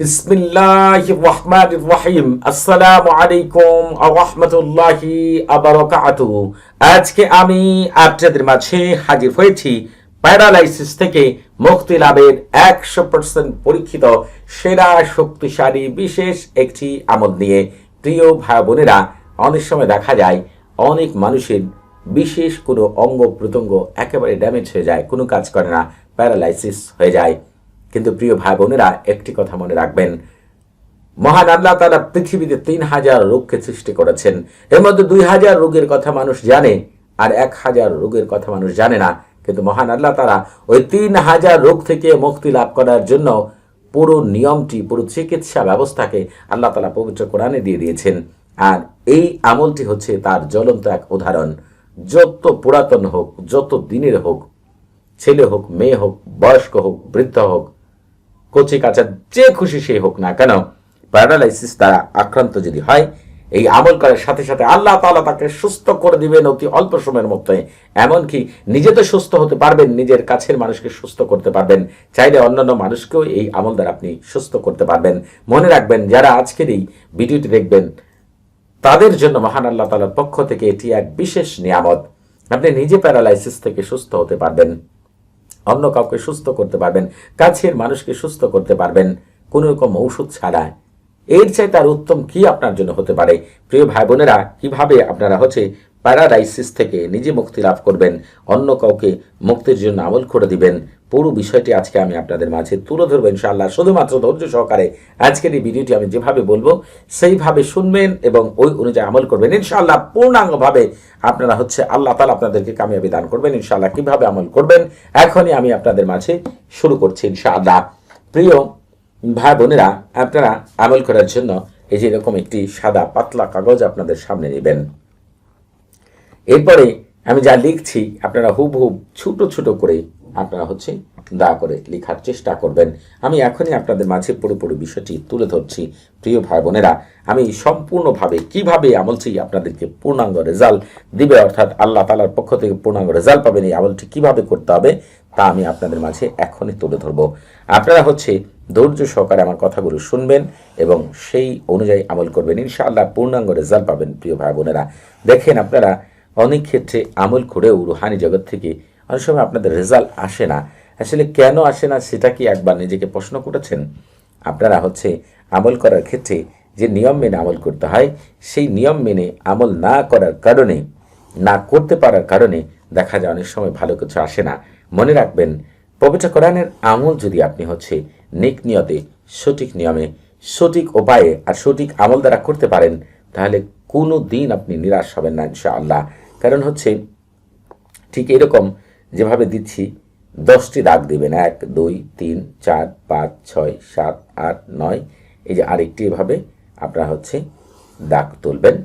বিসমিল্লাহ রহমান রহিম। আসসালামু আলাইকুম রহমতুল্লাহি আবরকাতু আজকে আমি আপনাদের মাঝে হাজির হয়েছি প্যারালাইসিস থেকে মুক্তি লাভের একশো পার্সেন্ট পরীক্ষিত সেরা শক্তিশালী বিশেষ একটি আমল নিয়ে। প্রিয় ভাই বোনেরা, অনেক সময় দেখা যায় অনেক মানুষের বিশেষ কোনো অঙ্গ প্রত্যঙ্গ একেবারে ড্যামেজ হয়ে যায়, কোনো কাজ করে না, প্যারালাইসিস হয়ে যায়। কিন্তু প্রিয় ভাই বোনেরা একটি কথা মনে রাখবেন। মহান আল্লাহ তারা পৃথিবীতে তিন হাজার রোগকে সৃষ্টি করেছেন। এর মধ্যে দুই হাজার রোগের কথা মানুষ জানে আর এক হাজার রোগের কথা মানুষ জানে না। কিন্তু মহান আল্লাহ তারা ওই তিন হাজার রোগ থেকে মুক্তি লাভ করার জন্য পুরো নিয়মটি, পুরো চিকিৎসা ব্যবস্থাকে আল্লাহ তালা পবিত্র কোরআনে দিয়ে দিয়েছেন। আর এই আমলটি হচ্ছে তার জ্বলন্ত এক উদাহরণ। যত পুরাতন হোক, যত দিনের হোক, ছেলে হোক, মেয়ে হোক, বয়স্ক হোক, বৃদ্ধ হোক কচি কাঁচা যে খুশি সে হোক না কেন প্যারালাইসিস দ্বারা আক্রান্ত যদি হয়, এই আমল করার সাথে সাথে আল্লাহ তাআলা তাকে সুস্থ করে দিবেন অতি অল্প সময়ের মধ্যে। এমনকি নিজে তো সুস্থ হতে পারবেন, নিজের কাছের মানুষকে সুস্থ করতে পারবেন। চাইলে অন্যান্য মানুষকেও এই আমল দ্বারা আপনি সুস্থ করতে পারবেন। মনে রাখবেন, যারা আজকের এই ভিডিওটি দেখবেন, তাদের জন্য মহান আল্লাহ তালার পক্ষ থেকে এটি এক বিশেষ নিয়ামত। আপনি নিজে প্যারালাইসিস থেকে সুস্থ হতে পারবেন। অন্য কাউকে সুস্থ করতে পারবেন, কাছের মানুষকে সুস্থ করতে পারবেন, কোনো রকম ঔষধ ছাড়া। এর চাই তার উত্তম কি আপনার জন্য হতে পারে? প্রিয় ভাই বোনেরা, কীভাবে আপনারা হচ্ছে প্যারাডাইসিস থেকে নিজে মুক্তি লাভ করবেন, অন্য কাউকে মুক্তির জন্য আমল করে দিবেন? পুরো বিষয়টি আজকে আমি আপনাদের মাঝে তুলে ধরবো ইনশাআল্লাহ। শুধুমাত্র ধৈর্য সহকারে আজকের এই ভিডিওটি আমি যেভাবে বলব, সেইভাবে শুনবেন এবং ওই অনুযায়ী আমল করবেন। ইনশাআল্লাহ পূর্ণাঙ্গভাবে আপনারা হচ্ছে আল্লাহ তালা আপনাদেরকে কামিয়াবি দান করবেন। ইনশাআল্লাহ কীভাবে আমল করবেন, এখনই আমি আপনাদের মাঝে শুরু করছি ইনশাআল্লাহ। প্রিয় ভাই বোনেরা, আপনারা আমল করার জন্য এই যে এরকম একটি সাদা পাতলা কাগজ আপনাদের সামনে নেবেন। এরপরে আমি যা লিখছি, আপনারা হুব হুব ছোট ছোট করে আপনারা হচ্ছে দয়া করে লেখার চেষ্টা করবেন। আমি এখনই আপনাদের মাঝে পুরোপুরি বিষয়টি তুলে ধরছি। প্রিয় ভাই বোনেরা, আমি সম্পূর্ণভাবে কীভাবে আমলটি আপনাদেরকে পূর্ণাঙ্গ রেজাল্ট দিবে, অর্থাৎ আল্লাহ তালার পক্ষ থেকে পূর্ণাঙ্গ রেজাল্ট পাবেন এই আমলটি কীভাবে করতে হবে, তা আমি আপনাদের মাঝে এখনই তুলে ধরবো। আপনারা হচ্ছে ধৈর্য সহকারে আমার কথাগুলো শুনবেন এবং সেই অনুযায়ী আমল করবেন। ইনশাআল্লাহ পূর্ণাঙ্গ রেজাল্ট পাবেন, প্রিয় ভাই বোনেরা। দেখেন আপনারা অনেক ক্ষেত্রে আমল করেও রুহানি জগৎ থেকে অনেক সময় আপনাদের রেজাল্ট আসে না। আসলে কেন আসে না সেটা কি একবার নিজেকে প্রশ্ন করেছেন? আপনারা হচ্ছে আমল করার ক্ষেত্রে যে নিয়ম মেনে আমল করতে হয়, সেই নিয়ম মেনে আমল না করার কারণে, না করতে পারার কারণে দেখা যায় অনেক সময় ভালো কিছু আসে না। মনে রাখবেন, পবিত্র কোরআনের আমল যদি আপনি হচ্ছে নেক নিয়তে, সঠিক নিয়মে, সঠিক উপায়ে আর সঠিক আমল দ্বারা করতে পারেন, তাহলে কোনো দিন আপনি নিরাশ হবেন না ইনশাআল্লাহ। কারণ হচ্ছে ঠিক এরকম যেভাবে দিচ্ছি, দশটি দাগ দেবেন, এক, দুই, তিন, চার, পাঁচ, ছয়, সাত, আট, নয়। এই যে আরেকটি এভাবে আপনারা হচ্ছে দাগ তুলবেন।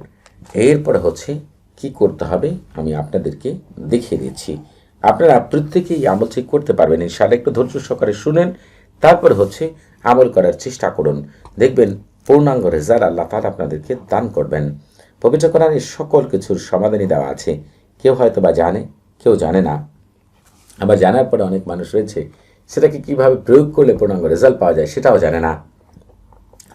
এরপরে হচ্ছে কি করতে হবে, আমি আপনাদেরকে দেখিয়ে দিচ্ছি। আপনারা প্রত্যেকেই আমল ঠিক করতে পারবেন, ইনশাআল্লাহ একটু ধৈর্য সহকারে শুনেন, তারপরে হচ্ছে আমল করার চেষ্টা করুন। দেখবেন পূর্ণাঙ্গ রেজাল্ট আল্লাহ তালা আপনাদেরকে দান করবেন। পবিত্র কোরআনের সকল কিছুর সমাধানই দেওয়া আছে। কেউ হয়তো বা জানে, কেউ জানে না। আবার জানার পরে অনেক মানুষ রয়েছে, সেটাকে কীভাবে প্রয়োগ করলে পূর্ণাঙ্গ রেজাল্ট পাওয়া যায় সেটাও জানে না।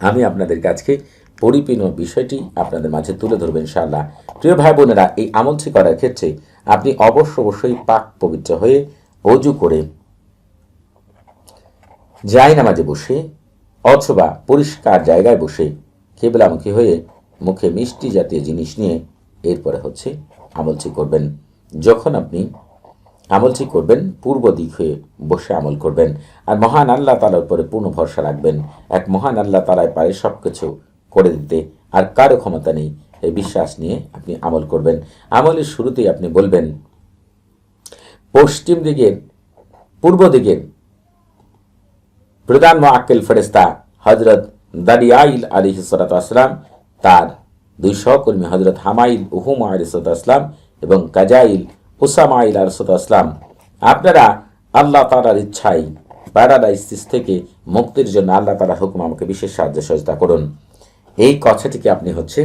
আমি আপনাদের কাছকে পরিপূর্ণ বিষয়টি আপনাদের মাঝে তুলে ধরবেন ইনশাআল্লাহ। প্রিয় ভাই বোনেরা, এই আমলটি করার ক্ষেত্রে আপনি অবশ্য অবশ্যই পাক পবিত্র হয়ে অজু করে যাই নামাজে বসে অথবা পরিষ্কার জায়গায় বসে কেবলামুখী হয়ে মুখে মিষ্টি জাতীয় জিনিস নিয়ে এরপরে হচ্ছে আমলটি করবেন। যখন আপনি আমলটি করবেন, পূর্ব দিক হয়ে বসে আমল করবেন। আর মহান আল্লাহ তালার উপরে পূর্ণ ভরসা রাখবেন। এক মহান আল্লাহ তালায় পারে সব কিছু করে দিতে আর কারও ক্ষমতা নেই, এই বিশ্বাস নিয়ে আপনি আমল করবেন। আমলের শুরুতেই আপনি বলবেন, পশ্চিম দিকের, পূর্ব দিকের প্রধান মোয়াক্কেল ফেরেস্তা হজরত দারিয়াইল আলী হিসরাত আসলাম তার দুই সহকর্মী হজরত হামাইল উহুম আলিসাল্লাম এবং কাজাইল উসামাইল আলিসাল্লাম আপনারা আল্লাহ তালার ইচ্ছাই প্যারালাইসিস থেকে মুক্তির জন্য আল্লাহ তালা হুকুম আমাকে বিশেষ সাহায্য সহযোগিতা করুন। এই কথাটিকে আপনি হচ্ছে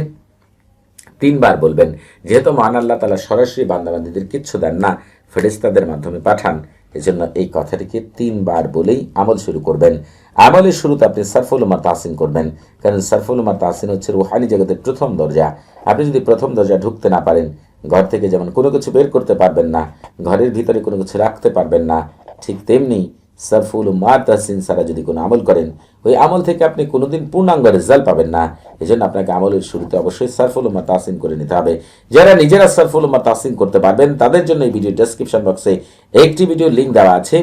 তিনবার বলবেন। যেহেতু মান আল্লাহ তালা সরাসরি বান্দাবান্দিদের কিচ্ছু দেন না ফেরিস্তাদের মাধ্যমে পাঠান, এজন্য এই কথাটিকে তিনবার বলেই আমল শুরু করবেন। আমলের শুরুতে আপনি সারফুল উমার তাহসিন করবেন, কারণ সারফুল উমার তাহসিন হচ্ছে রুহানি জগতের প্রথম দরজা। আপনি যদি প্রথম দরজা ঢুকতে না পারেন ঘর থেকে যেমন কোনো কিছু বের করতে পারবেন না, ঘরের ভিতরে কোনো কিছু রাখতে পারবেন না, ঠিক তেমনি সারফুল উমার তাহসিন ছাড়া যদি কোনো আমল করেন, ওই আমল থেকে আপনি কোনোদিন পূর্ণাঙ্গ রেজাল্ট পাবেন না। এই জন্য আপনাকে আমলের শুরুতে অবশ্যই সারফুল উমার তাহসিন করে নিতে হবে। যারা নিজেরা সারফুল উমার তাহসিন করতে পারবেন, তাদের জন্য এই ভিডিও ডেসক্রিপশন বক্সে একটি ভিডিও লিঙ্ক দেওয়া আছে।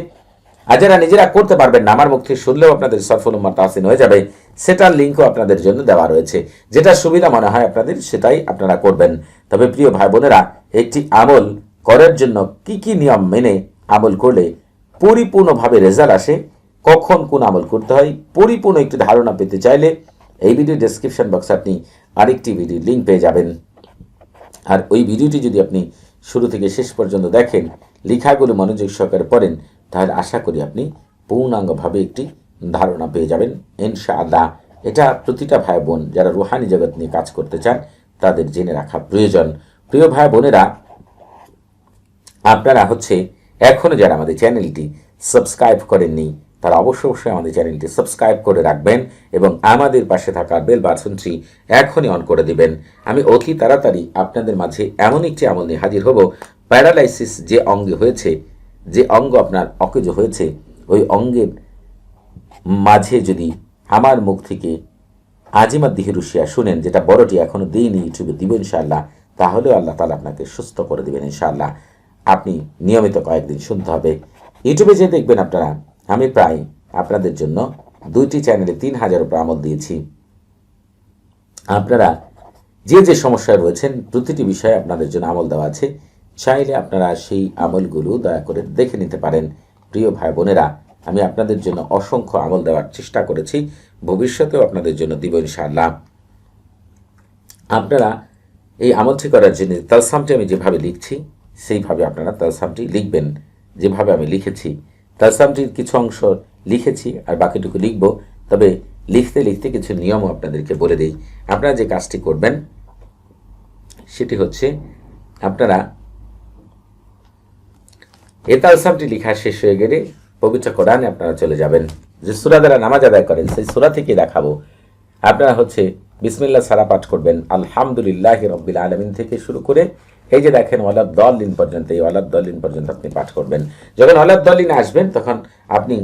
আর যারা নিজেরা করতে পারবেন না, আমার মুখ থেকে শুনলেও আপনাদের সফল উম্মার তাহসিন হয়ে যাবে। সেটার লিঙ্কও আপনাদের জন্য দেওয়া রয়েছে। যেটা সুবিধা মনে হয় আপনাদের, সেটাই আপনারা করবেন। তবে প্রিয় ভাই বোনেরা একটি আমল করার জন্য কি কি নিয়ম মেনে আমল করলে পরিপূর্ণভাবে রেজাল্ট আসে, কখন কোন আমল করতে হয়, পরিপূর্ণ একটি ধারণা পেতে চাইলে এই ভিডিও ডেসক্রিপশন বক্সে আপনি আরেকটি ভিডিও লিঙ্ক পেয়ে যাবেন। আর ওই ভিডিওটি যদি আপনি শুরু থেকে শেষ পর্যন্ত দেখেন, লেখাগুলো মনোযোগ সহকারে পড়েন, তাহলে আশা করি আপনি পূর্ণাঙ্গভাবে একটি ধারণা পেয়ে যাবেন। ইনশাআল্লাহ এটা প্রতিটা ভাই বোন যারা রুহানি জগৎ নিয়ে কাজ করতে চান, তাদের জেনে রাখা প্রয়োজন। প্রিয় ভাই বোনেরা আপনারা হচ্ছে এখনও যারা আমাদের চ্যানেলটি সাবস্ক্রাইব করেননি, তারা অবশ্যই অবশ্যই আমাদের চ্যানেলটি সাবস্ক্রাইব করে রাখবেন এবং আমাদের পাশে থাকা বেল বাটনটি এখনই অন করে দিবেন। আমি অতি তাড়াতাড়ি আপনাদের মাঝে এমন একটি আমল নিয়ে হাজির হব। প্যারালাইসিস যে অঙ্গে হয়েছে, যে অঙ্গ আপনার অকেজ হয়েছে, ওই অঙ্গের মাঝে যদি আমার মুখ থেকে আজিমার দিহে রুশিয়া শুনেন, যেটা বড়টি এখনও দিইনি ইউটিউবে, দিব ইনশাআল্লাহ তাহলেও আল্লাহ তালা আপনাকে সুস্থ করে দেবেন ইনশাআল্লাহ। আপনি নিয়মিত কয়েকদিন শুনতে হবে। ইউটিউবে যে দেখবেন আপনারা, আমি প্রায় আপনাদের জন্য দুইটি চ্যানেলে তিন হাজার উপর আমল দিয়েছি। আপনারা যে যে সমস্যায় রয়েছেন, প্রতিটি বিষয়ে আপনাদের জন্য আমল দেওয়া আছে। চাইলে আপনারা সেই আমলগুলো দয়া করে দেখে নিতে পারেন। প্রিয় ভাই বোনেরা আমি আপনাদের জন্য অসংখ্য আমল দেওয়ার চেষ্টা করেছি। ভবিষ্যতেও আপনাদের জন্য দিব ইনশাআল্লাহ। আপনারা এই আমলটি করার জন্য তালসামটি আমি যেভাবে লিখছি, সেইভাবে আপনারা তালসামটি লিখবেন। যেভাবে আমি লিখেছি, তালসামটির কিছু অংশ লিখেছি আর বাকিটুকু লিখব। তবে লিখতে লিখতে কিছু নিয়মও আপনাদেরকে বলে দিই। আপনারা যে কাজটি করবেন, সেটি হচ্ছে আপনারা এ তালসামটি লেখা শেষ হয়ে গেলে পবিত্র কোরআনে আপনারা চলে যাবেন। যে সুরা দ্বারা নামাজ আদায় করেন, সেই সুরা থেকে দেখাবো। আপনারা হচ্ছে বিসমিল্লাহ সারা পাঠ করবেন। আলহামদুলিল্লাহ রব্বিল আলমিন থেকে শুরু করে, এই যে দেখেন, ওয়ালাদ দলিন পর্যন্ত, এই ওয়ালাদ দলিন পর্যন্ত আপনি পাঠ করবেন। যখন ওয়ালাদ দলিন আসবেন, তখন আপনি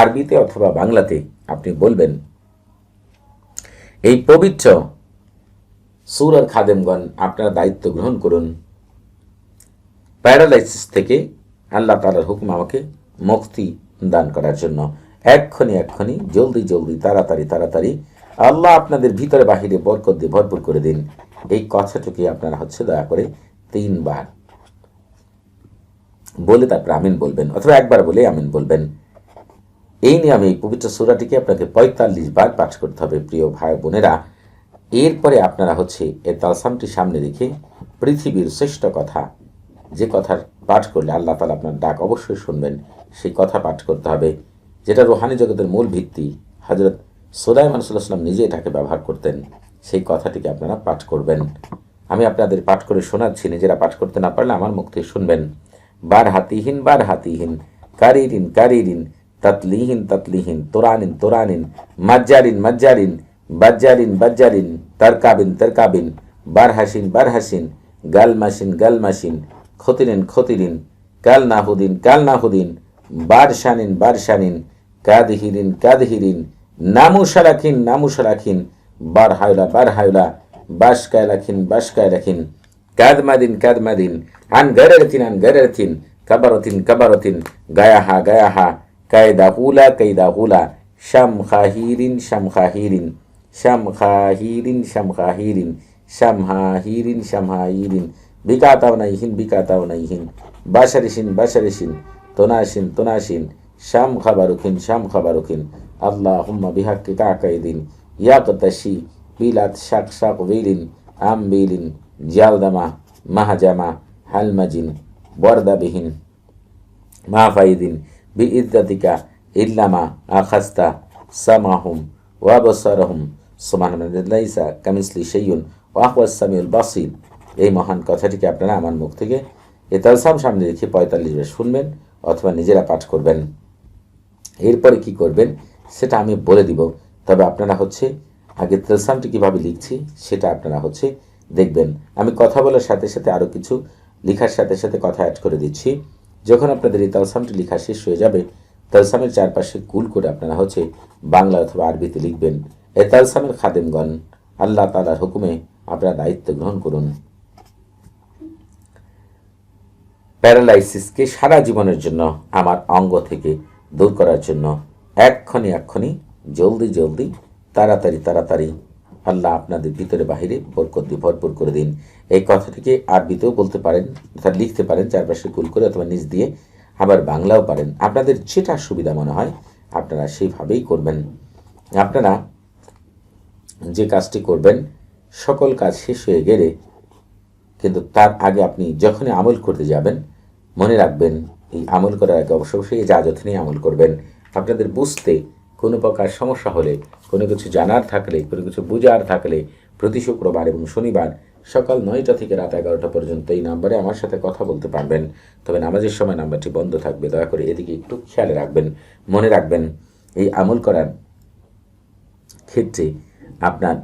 আরবিতে অথবা বাংলাতে আপনি বলবেন, এই পবিত্র সুরার খাদেমগণ, আপনারা দায়িত্ব গ্রহণ করুন। প্যারালাইসিস থেকে আল্লাহ তালার হুকুম আমাকে মুক্তি দান করার জন্য। এক্ষণি এক্ষণি জলদি জলদি, তাড়াতাড়ি তাড়াতাড়ি আল্লাহ আপনাদের ভিতরে বাহিরে বরকত দিয়ে ভরপুর করে দিন। এই কথাটুকুই আপনারা হচ্ছে দয়া করে তিনবার বলে তারপর আমিন বলবেন, অথবা একবার বলে আমিন বলবেন। এই নিয়ে আমি এই পবিত্র সুরাটিকে আপনাকে পঁয়তাল্লিশ বার পাঠ করতে হবে, প্রিয় ভাই বোনেরা। এরপরে আপনারা হচ্ছে এর তালসামটি সামনে রেখে পৃথিবীর শ্রেষ্ঠ কথা যে কথার পাঠ করলে আল্লাহ তালা আপনার ডাক অবশ্যই শুনবেন, সেই কথা পাঠ করতে হবে, যেটা রোহানি জগতের মূল ভিত্তি। হজরত সোদাই মানুষুল্লাহ সাল্লাম নিজে এটাকে ব্যবহার করতেন, সেই কথাটিকে আপনারা পাঠ করবেন। আমি আপনাদের পাঠ করে শোনাচ্ছি, নিজেরা পাঠ করতে না পারলে আমার মুখ থেকে শুনবেন। বার হাতিহীন বার হাতিহীন কারিরিন কারিরিন, তাতলিহীন তাতলিহীন, তোরানিন তোরানিন, মাজ্জারিন মাজ্জারিন, বাজ্জারিন বাজ্জারিন, তারকাবিন তারকাবিন বার হাসিন বার হাসিন গালমাসিন গালমাসিন খতিরিন খতিরিন, কাল নাহুদিন কাল নাহুদিন, বারশানিন বারশানিন, কাদহিরিন কাদহিরিন নামুসারাখিন নামুসারাখিন বার হায়লা বার হায়লা বাসকায় রাখিন বাসকায় রাখিন কাদমাদিন কাদমাদিন আন গরেরথিন আন গরেরথিন কাবারথিন কাবারথিন গায়াহা গায়াহা, কায়দা হুলা কায়দা হুলা শাম খাহিরিন শাম খাহিরিন শাম খাহিরিন শাম খাহিরিন শাম হাহিরিন শাম হাহিরিন বিকাতাও নাইহিন বিকাতাও নাইহিন বাসারিসিন বাসারিসিন তোনাসিন তোনাসিন শাম খাবারুখিন শাম খাবারুখিন। আল্লাহ হুম্মা বিহাক্কি কাকাইদিন ইয়াকতাশি বিলাত শাক শাক উইলিন আম বিলিন জালদামা, মাহাজামা, হালমাজিন, বরদাবিহীন। মাহফাইদিন বি ইদ্দাতিকা ইল্লামা আখাস্তা সামাহুম ওয়াবসারহুম। সুবহানাল্লাহ কামিসলি শাইউন ওয়াহুয়াস সামিউল বাসির। এই মহান কথাটিকে আপনারা আমার মুখ থেকে এই তালসাম সামনে রেখে পঁয়তাল্লিশ বার শুনবেন অথবা নিজেরা পাঠ করবেন। এরপরে কি করবেন, সেটা আমি বলে দিব। তবে আপনারা হচ্ছে, আগে তেলসামটি কীভাবে লিখছি, সেটা আপনারা হচ্ছে দেখবেন। আমি কথা বলার সাথে সাথে আরও কিছু লেখার সাথে সাথে কথা অ্যাড করে দিচ্ছি। যখন আপনাদের এই তালসামটি লেখা শেষ হয়ে যাবে তালসামের চারপাশে কুল করে আপনারা হচ্ছে বাংলা অথবা আরবিতে লিখবেন। এই তালসামের খাদেমগণ, আল্লাহ তালার হুকুমে আপনারা দায়িত্ব গ্রহণ করুন। প্যারালাইসিসকে সারা জীবনের জন্য, আমার অঙ্গ থেকে দূর করার জন্য এক্ষণি এক্ষণি, জলদি জলদি, তাড়াতাড়ি তাড়াতাড়ি। আল্লাহ আপনাদের ভিতরে বাহিরে বরকত দিয়ে ভরপুর করে দিন। এই কথাটিকে আরবিতেও বলতে পারেন, অর্থাৎ লিখতে পারেন, চারপাশে গুল করে অথবা নিচ দিয়ে আবার বাংলাও পারেন। আপনাদের যেটা সুবিধা মনে হয়, আপনারা সেইভাবেই করবেন। আপনারা যে কাজটি করবেন, সকল কাজ শেষ হয়ে গেলে, কিন্তু তার আগে আপনি যখনই আমল করতে যাবেন মনে রাখবেন, এই আমল করার আগে অবশ্য অবশ্যই ইজাজত নিয়ে আমল করবেন। আপনাদের বুঝতে কোনো প্রকার সমস্যা হলে, কোনো কিছু জানার থাকলে, কোনো কিছু বুঝার থাকলে প্রতি শুক্রবার এবং শনিবার সকাল নয়টা থেকে রাত এগারোটা পর্যন্ত এই নাম্বারে আমার সাথে কথা বলতে পারবেন। তবে নামাজের সময় নাম্বারটি বন্ধ থাকবে, দয়া করে এদিকে একটু খেয়াল রাখবেন। মনে রাখবেন, এই আমল করার ক্ষেত্রে আপনার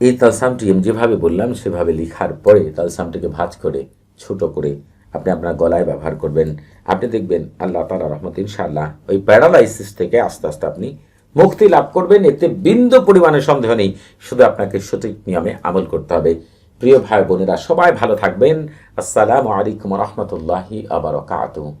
এই তালসামটি আমি যেভাবে বললাম, সেভাবে লিখার পরে তালসামটিকে ভাঁজ করে, ছোট করে আপনি আপনার গলায় ব্যবহার করবেন। আপনি দেখবেন আল্লাহ তালা রহমত ইনশাআল্লাহ ওই প্যারালাইসিস থেকে আস্তে আস্তে আপনি মুক্তি লাভ করবেন। এতে বিন্দু পরিমাণে সন্দেহ নেই। শুধু আপনাকে সঠিক নিয়মে আমল করতে হবে। প্রিয় ভাই বোনেরা, সবাই ভালো থাকবেন। আসসালামু আলাইকুম রহমতুল্লাহি আবার